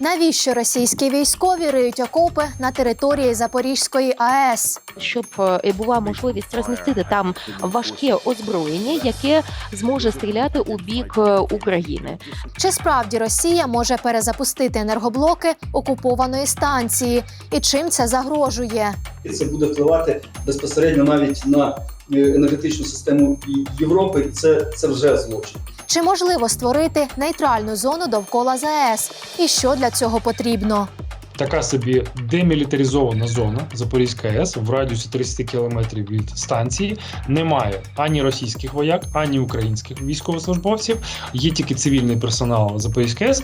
Навіщо російські військові риють окопи на території Запорізької АЕС? щоб е, була можливість розмістити там важке озброєння, яке зможе стріляти у бік е, України. Чи справді Росія може перезапустити енергоблоки окупованої станції? І чим це загрожує? Це буде впливати безпосередньо навіть на е, енергетичну систему Європи. Це, це вже злочин. Чи можливо створити нейтральну зону довкола ЗАЕС? І що для цього потрібно? така собі демілітаризована зона Запорізька АЕС в радіусі 30 кілометрів від станції. Немає ані російських вояк, ані українських військовослужбовців. Є тільки цивільний персонал Запорізької АЕС.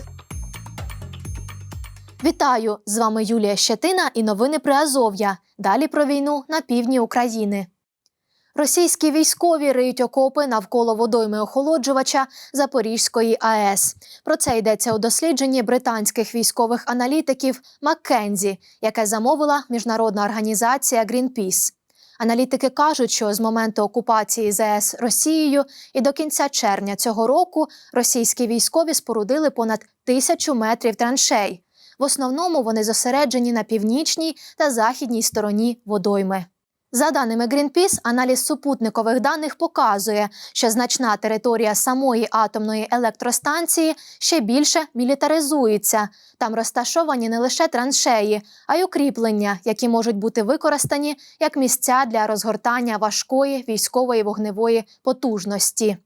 Вітаю! З вами Юлія Щетина і новини при Азов'я. Далі про війну на півдні України. Російські військові риють окопи навколо водойми охолоджувача Запорізької АЕС. Про це йдеться у дослідженні британських військових аналітиків Маккензі, яке замовила міжнародна організація Greenpeace. Аналітики кажуть, що з моменту окупації ЗС Росією і до кінця червня цього року російські військові спорудили понад тисячу метрів траншей. В основному вони зосереджені на північній та західній стороні водойми. За даними Greenpeace, аналіз супутникових даних показує, що значна територія самої атомної електростанції ще більше мілітаризується. Там розташовані не лише траншеї, а й укріплення, які можуть бути використані як місця для розгортання важкої військової вогневої потужності.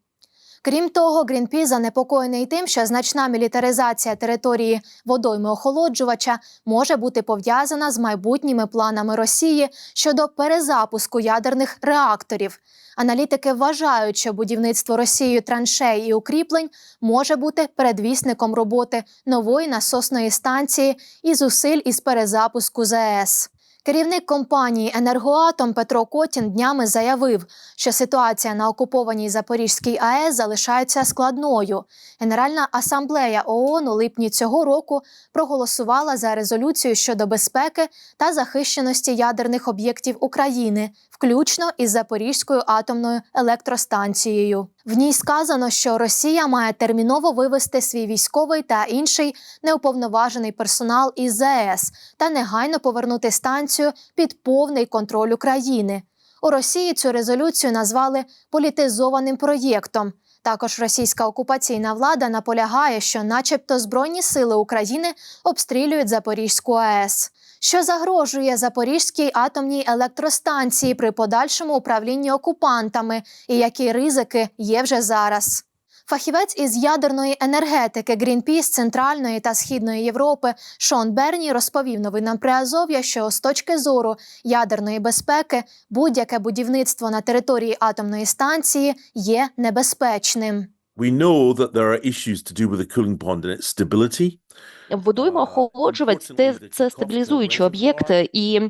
Крім того, Greenpeace занепокоєний тим, що значна мілітаризація території водойми охолоджувача може бути пов'язана з майбутніми планами Росії щодо перезапуску ядерних реакторів. Аналітики вважають, що будівництво Росією траншей і укріплень може бути передвісником роботи нової насосної станції і зусиль із перезапуску ЗАЕС. Керівник компанії Енергоатом Петро Котін днями заявив, що ситуація на окупованій Запорізькій АЕС залишається складною. Генеральна асамблея ООН у липні цього року проголосувала за резолюцію щодо безпеки та захищеності ядерних об'єктів України, включно із Запорізькою атомною електростанцією. В ній сказано, що Росія має терміново вивести свій військовий та інший неуповноважений персонал із ЗАЕС та негайно повернути станцію під повний контроль України. У Росії цю резолюцію назвали політизованим проєктом. Також російська окупаційна влада наполягає, що, начебто, Збройні сили України обстрілюють Запорізьку АЕС. Що загрожує Запорізькій атомній електростанції при подальшому управлінні окупантами, і які ризики є вже зараз? Фахівець із ядерної енергетики Greenpeace Центральної та Східної Європи Шон Берні розповів новинам Приазов'я, що з точки зору ядерної безпеки будь-яке будівництво на території атомної станції є небезпечним. We know that there are issues to do with the cooling pond and its stability. Водойма охолоджувач це, це стабілізуючий об'єкт, і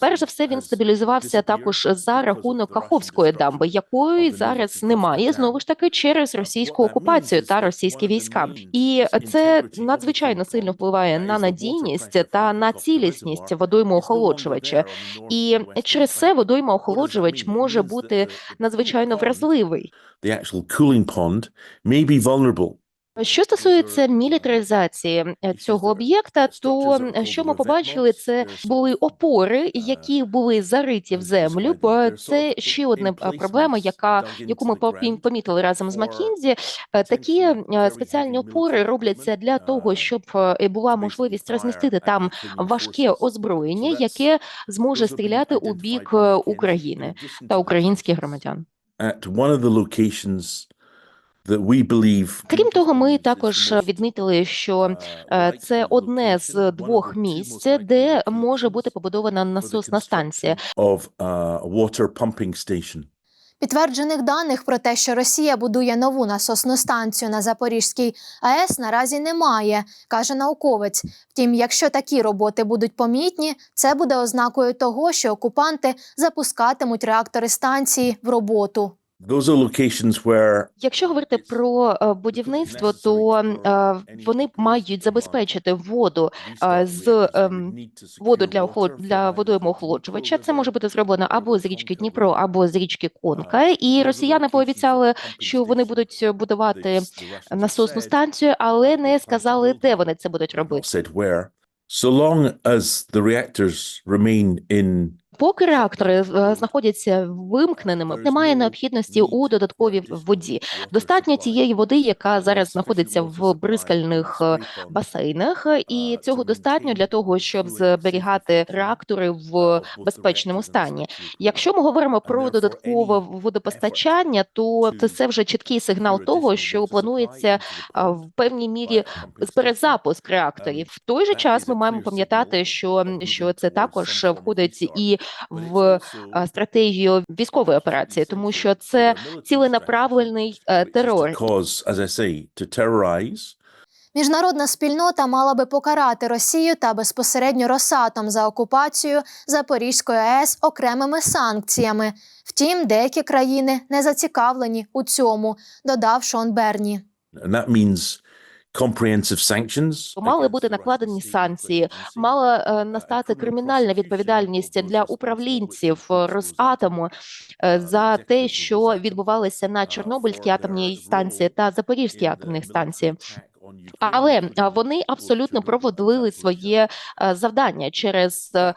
перш за все він стабілізувався також за рахунок Каховської дамби, якої зараз немає знову ж таки через російську окупацію та російські війська. І це надзвичайно сильно впливає на надійність та на цілісність водойми охолоджувача. І через це водойма охолоджувач може бути надзвичайно вразливий. The actual cooling pond may be vulnerable. Що стосується мілітаризації е, цього об'єкта, то е, що ми побачили, це були опори, які були зариті в землю. Бо це ще одна е, проблема, яка яку ми помітили разом з Макінзі. Е, Такі е, спеціальні опори робляться для того, щоб е, була можливість розмістити там важке озброєння, яке зможе стріляти у бік е, України та українських громадян. At one of the locations Крім того, ми також відмітили, що е, це одне з двох місць, де може бути побудована насосна станція. of uh, a water pumping station. Підтверджених даних про те, що Росія будує нову насосну станцію на Запорізькій АЕС, наразі немає, каже науковець. Втім, якщо такі роботи будуть помітні, це буде ознакою того, що окупанти запускатимуть реактори станції в роботу. Those are locations where Якщо говорити про е, будівництво, то е, вони мають забезпечити воду е, з ем, воду для для водоймоохолоджувача. Це може бути зроблено або з річки Дніпро, або з річки Конка. І росіяни пообіцяли, що вони будуть будувати насосну станцію, але не сказали, де вони це будуть робити. So long as the reactors remain in Поки реактори е, знаходяться вимкненими, немає необхідності у додатковій воді. Достатньо тієї води, яка зараз знаходиться в бризкальних е, басейнах, і цього достатньо для того, щоб зберігати реактори в безпечному стані. Якщо ми говоримо про додаткове водопостачання, то це це вже чіткий сигнал того, що планується в певній мірі перезапуск реакторів. В той же час ми маємо пам'ятати, що, що це також входить і в стратегію військової операції, тому що це ціленаправлений е, терор. Міжнародна спільнота мала би покарати Росію та безпосередньо Росатом за окупацію Запорізької АЕС окремими санкціями. Втім, деякі країни не зацікавлені у цьому, додав Шон Берні. and that means. Мали бути накладені санкції, мала е, настати кримінальна відповідальність для управлінців е, Росатому е, за те, що відбувалося на Чорнобильській атомній станції та Запорізькій атомній станції. Але вони абсолютно проводили своє е, завдання через е,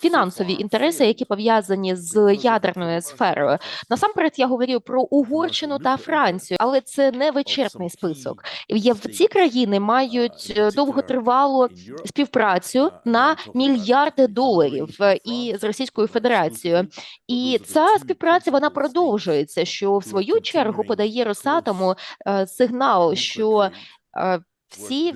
фінансові інтереси, які пов'язані з ядерною сферою. Насамперед я говорю про Угорщину та Францію, але це не вичерпний список. В ці країни мають е, довготривалу співпрацю на мільярди доларів і з Російською Федерацією. І ця співпраця вона продовжується, що в свою чергу подає Росатому сигнал, що е, всі,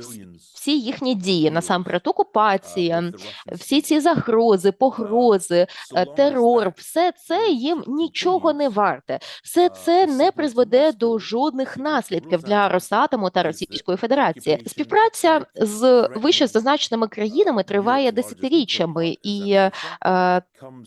всі їхні дії, насамперед окупація, всі ці загрози, погрози, е, терор, все це їм нічого не варте. Все це не призведе до жодних наслідків для Росатому та Російської Федерації. Співпраця з вище зазначеними країнами триває десятиріччями, і е,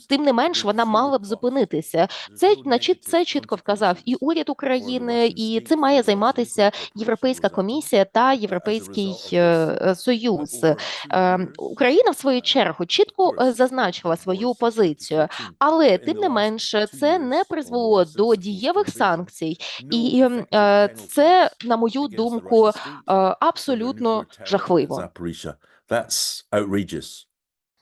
тим не менш вона мала б зупинитися. Це значить, це чітко вказав і уряд України, і цим має займатися Європейська комісія та Європейський е, Союз. Е, Україна в свою чергу чітко е, зазначила свою позицію, але тим не менше це не призвело до дієвих санкцій, і е, це, на мою думку, е, абсолютно жахливо.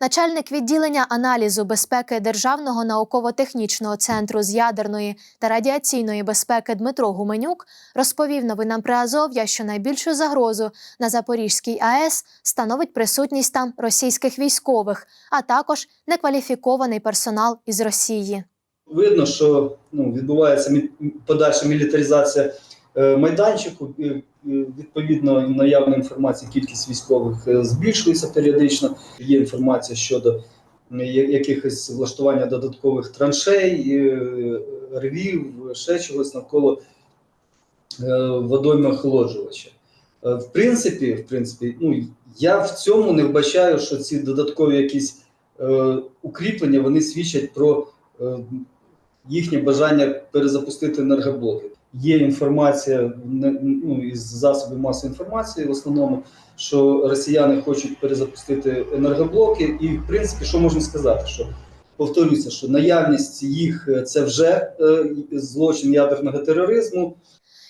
Начальник відділення аналізу безпеки Державного науково-технічного центру з ядерної та радіаційної безпеки Дмитро Гуменюк розповів новинам Приазов'я, що найбільшу загрозу на Запорізькій АЕС становить присутність там російських військових, а також некваліфікований персонал із Росії. Видно, що ну, відбувається подальша мілітаризація майданчику. е, Відповідно, наявна інформація, кількість військових е, збільшується періодично. Є інформація щодо якихось влаштування додаткових траншей, е, рвів, ще чогось навколо водойми охолоджувача. В принципі, в принципі, ну я в цьому не вбачаю, що ці додаткові якісь е, укріплення вони свідчать про е, їхнє бажання перезапустити енергоблоки. Є інформація ну, із засобів масової інформації, в основному, що росіяни хочуть перезапустити енергоблоки, і в принципі, що можна сказати, що повторюся, що наявність їх е, це вже е, злочин ядерного тероризму.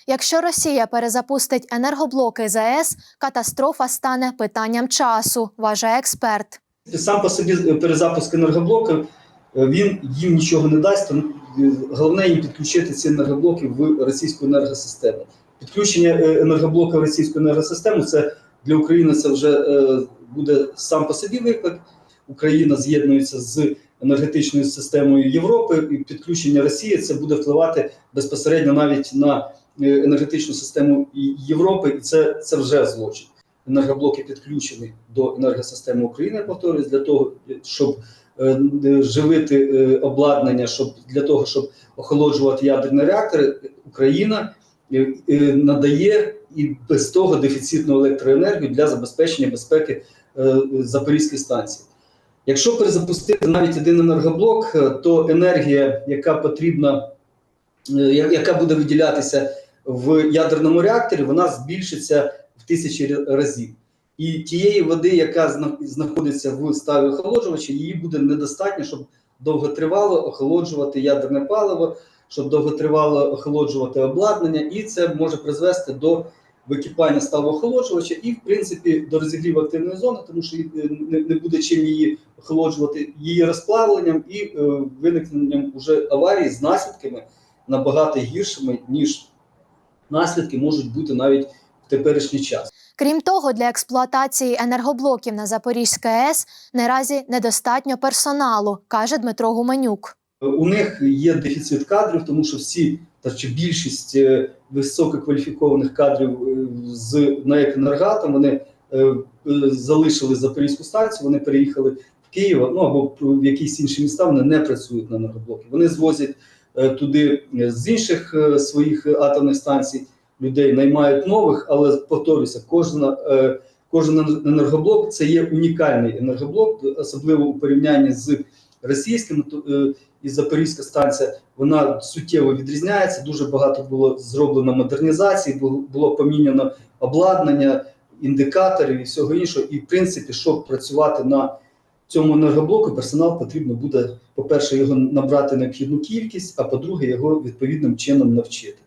Якщо Росія перезапустить енергоблоки ЗАЕС, катастрофа стане питанням часу, вважає експерт. Сам по собі перезапуск енергоблоків е, він їм нічого не дасть. Е, головне їм підключити ці енергоблоки в російську енергосистему. Підключення е, енергоблока в російську енергосистему це для України це вже е, буде сам по собі виклик. Україна з'єднується з енергетичною системою Європи, і підключення Росії це буде впливати безпосередньо навіть на е, енергетичну систему Європи, і це, це вже злочин. Енергоблоки підключені до енергосистеми України, повторюсь, для того, щоб е, живити е, обладнання, щоб для того, щоб охолоджувати ядерні реактори, Україна е, е, надає і без того дефіцитну електроенергію для забезпечення безпеки е, Запорізької станції. Якщо перезапустити навіть один енергоблок, е, то енергія, яка потрібна, е, яка буде виділятися в ядерному реакторі, вона збільшиться в тисячі разів. І тієї води, яка зна- знаходиться в ставі охолоджувача, її буде недостатньо, щоб довготривало охолоджувати ядерне паливо, щоб довготривало охолоджувати обладнання, і це може призвести до википання ставу охолоджувача і, в принципі, до розігріву активної зони, тому що е, не, буде чим її охолоджувати її розплавленням і е, виникненням уже аварії з наслідками набагато гіршими, ніж наслідки можуть бути навіть теперішній час. Крім того, для експлуатації енергоблоків на Запорізькій АЕС наразі недостатньо персоналу, каже Дмитро Гуменюк. У них є дефіцит кадрів, тому що всі та чи більшість е, висококваліфікованих кадрів е, з НАЕК «Енергатом» вони е, залишили Запорізьку станцію, вони переїхали в Київ, ну або в якісь інші міста. Вони не працюють на енергоблоки. Вони звозять туди з інших своїх атомних станцій людей, наймають нових, але повторюся, кожна. е, Кожен енергоблок це є унікальний енергоблок, особливо у порівнянні з російським. е, і Запорізька станція вона суттєво відрізняється. Дуже багато було зроблено модернізації, було поміняно обладнання, індикаторів і всього іншого. І в принципі, щоб працювати на цьому енергоблоку, персонал потрібно буде, по-перше, його набрати необхідну кількість, а по-друге, його відповідним чином навчити.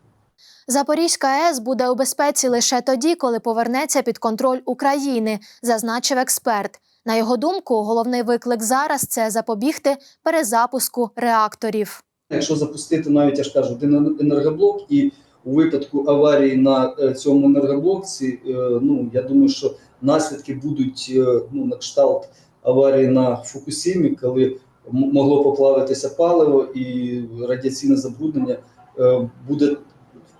Запорізька АЕС буде у безпеці лише тоді, коли повернеться під контроль України, зазначив експерт. На його думку, головний виклик зараз це запобігти перезапуску реакторів. Якщо запустити навіть я ж кажу, один енергоблок, і у випадку аварії на е, цьому енергоблоці, е, ну я думаю, що наслідки будуть е, ну на кшталт аварії на Фукусімі, коли могло поплавитися паливо і радіаційне забруднення буде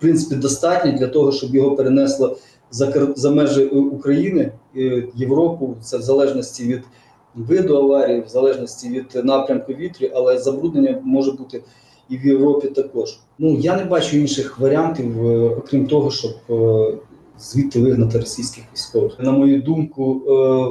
принципі достатньо для того, щоб його перенесло за за межі України, е, Європу. Це в залежності від виду аварії, в залежності від напрямку вітру, але забруднення може бути і в Європі також. Ну я не бачу інших варіантів, е, окрім того, щоб е, звідти вигнати російських військових. На мою думку,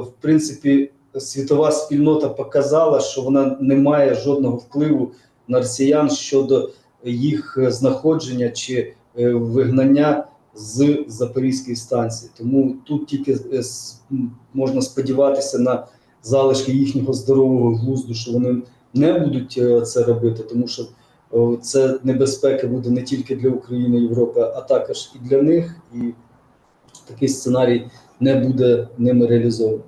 в принципі, світова спільнота показала, що вона не має жодного впливу на росіян щодо їх знаходження чи вигнання з Запорізької станції. Тому тут тільки е, можна сподіватися на залишки їхнього здорового глузду, що вони не будуть е, це робити, тому що е, це небезпека буде не тільки для України Європи, а також і для них. І такий сценарій не буде ними реалізований.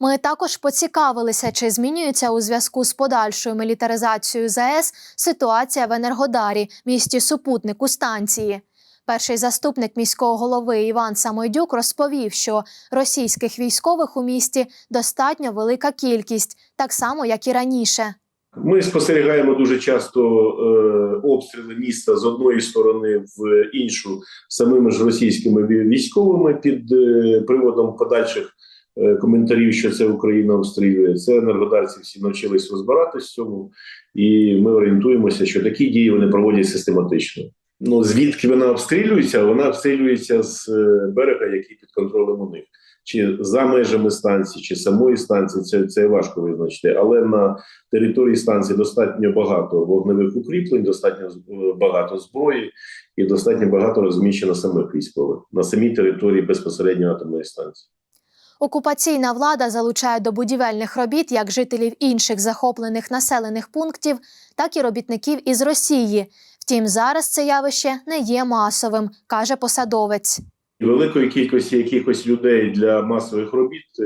Ми також поцікавилися, чи змінюється у зв'язку з подальшою мілітаризацією ЗАЕС ситуація в Енергодарі, місті супутнику станції. Перший заступник міського голови Іван Самойдюк розповів, що російських військових у місті достатньо велика кількість, так само як і раніше. Ми спостерігаємо дуже часто е, обстріли міста з одної сторони в іншу самими ж російськими військовими під е, приводом подальших коментарів, що це Україна обстрілює. Це енергодарці всі навчились розбиратись в цьому, і ми орієнтуємося, що такі дії вони проводять систематично. Ну звідки вона обстрілюється? Вона обстрілюється з е, берега, який під контролем у них. Чи за межами станції, чи самої станції, це, це важко визначити, але на території станції достатньо багато вогневих укріплень, достатньо з- багато зброї і достатньо багато розміщено самих військових на самій території безпосередньо атомної станції. Окупаційна влада залучає до будівельних робіт як жителів інших захоплених населених пунктів, так і робітників із Росії. Втім, зараз це явище не є масовим, каже посадовець. Великої кількості якихось людей для масових робіт е,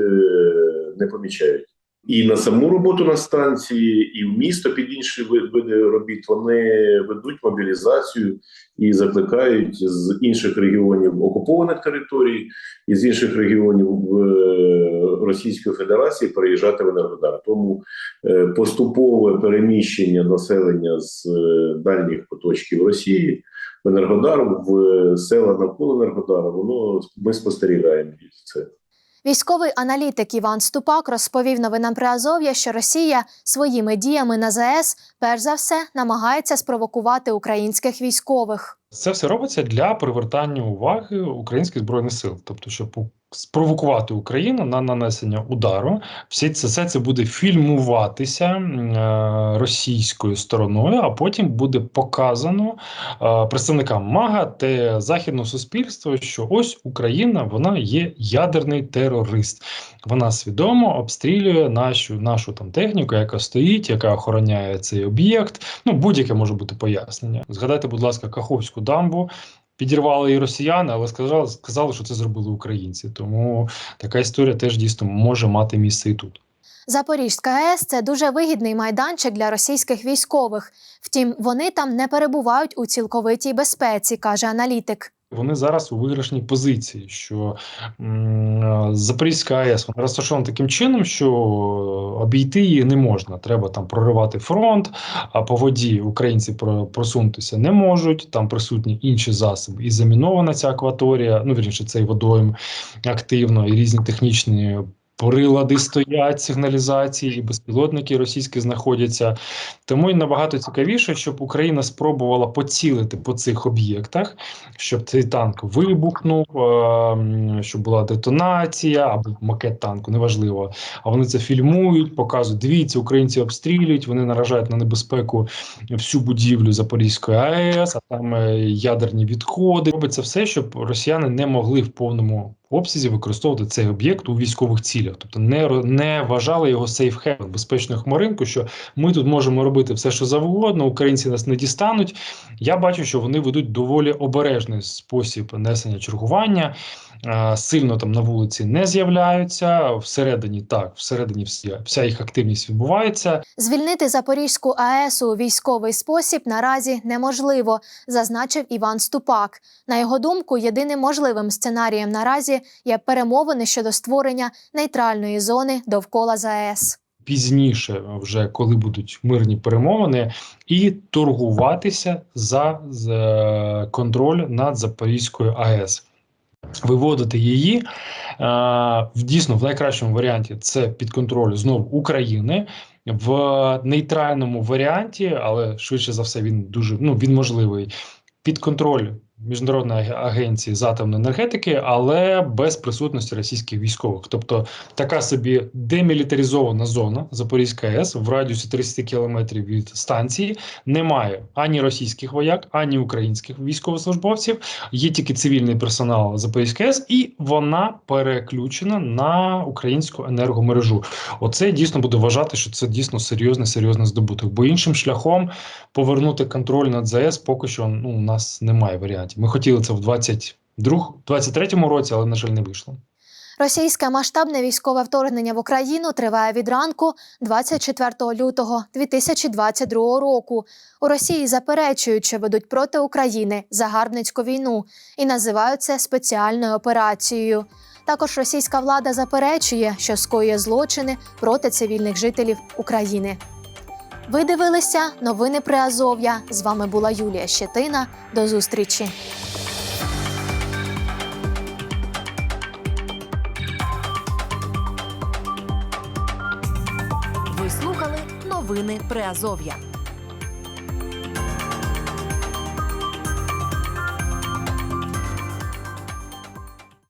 не помічають. І на саму роботу на станції, і в місто під інші види робіт вони ведуть мобілізацію і закликають з інших регіонів окупованих територій і з інших регіонів е, Російської Федерації переїжджати в Енергодар. Тому е, поступове переміщення населення з е, дальніх куточків Росії в Енергодар, в села навколо Енергодара, воно ми спостерігаємо це. Військовий аналітик Іван Ступак розповів новинам Приазов'я, що Росія своїми діями на ЗАЕС перш за все намагається спровокувати українських військових. Це все робиться для привертання уваги українських збройних сил, тобто, щоб спровокувати Україну на нанесення удару. Всі це все це буде фільмуватися е, російською стороною, а потім буде показано е, представникам МАГА та західного суспільства, що ось Україна вона є ядерний терорист. Вона свідомо обстрілює нашу нашу там техніку, яка стоїть, яка охороняє цей об'єкт. Ну будь-яке може бути пояснення. Згадайте, будь ласка, Каховську дамбу. Підірвали і росіяни, але сказали, сказали, що це зробили українці. Тому така історія теж дійсно може мати місце і тут. Запорізька АЕС це дуже вигідний майданчик для російських військових. Втім, вони там не перебувають у цілковитій безпеці, каже аналітик. Вони зараз у виграшній позиції, що Запорізька АЕС вона розташована таким чином, що обійти її не можна. Треба там проривати фронт, а по воді українці про- просунутися не можуть. Там присутні інші засоби. І замінована ця акваторія, ну вірніше, цей водойм активно, і різні технічні. Прилади стоять сигналізації, і безпілотники російські знаходяться. Тому й набагато цікавіше, щоб Україна спробувала поцілити по цих об'єктах, щоб цей танк вибухнув, е, щоб була детонація або макет танку, неважливо. А вони це фільмують, показують. Дивіться, українці обстрілюють, вони наражають на небезпеку всю будівлю Запорізької АЕС, а там е, ядерні відходи. Робиться все, щоб росіяни не могли в повному обсязі використовувати цей об'єкт у військових цілях, тобто не, не вважали його сейфхевен, безпечною хмаринку, що ми тут можемо робити все, що завгодно, українці нас не дістануть. Я бачу, що вони ведуть доволі обережний спосіб несення чергування. Сильно там на вулиці не з'являються. Всередині так, всередині вся, вся їх активність відбувається. Звільнити Запорізьку АЕС у військовий спосіб наразі неможливо, зазначив Іван Ступак. На його думку, єдиним можливим сценарієм наразі є перемовини щодо створення нейтральної зони довкола ЗАЕС. Пізніше, вже коли будуть мирні перемовини, і торгуватися за, за контроль над Запорізькою АЕС. Виводити її е, в дійсно в найкращому варіанті це під контроль знову України. В нейтральному варіанті, але швидше за все, він дуже ну він можливий під контроль міжнародної агенції з атомної енергетики, але без присутності російських військових. Тобто така собі демілітаризована зона Запорізька АЕС в радіусі 30 кілометрів від станції. Немає ані російських вояк, ані українських військовослужбовців. Є тільки цивільний персонал Запорізької АЕС, і вона переключена на українську енергомережу. Оце дійсно буде вважати, що це дійсно серйозний серйозний здобуток. Бо іншим шляхом повернути контроль над ЗАЕС поки що ну, у нас немає варіантів. Ми хотіли це в 22 23-му році, але на жаль, не вийшло. Російське масштабне військове вторгнення в Україну триває від ранку 24 лютого 2022 року. У Росії заперечують, що ведуть проти України загарбницьку війну і називають це спеціальною операцією. Також російська влада заперечує, що скоює злочини проти цивільних жителів України. Ви дивилися новини Приазов'я. З вами була Юлія Щетина. До зустрічі. Ви слухали новини Приазов'я.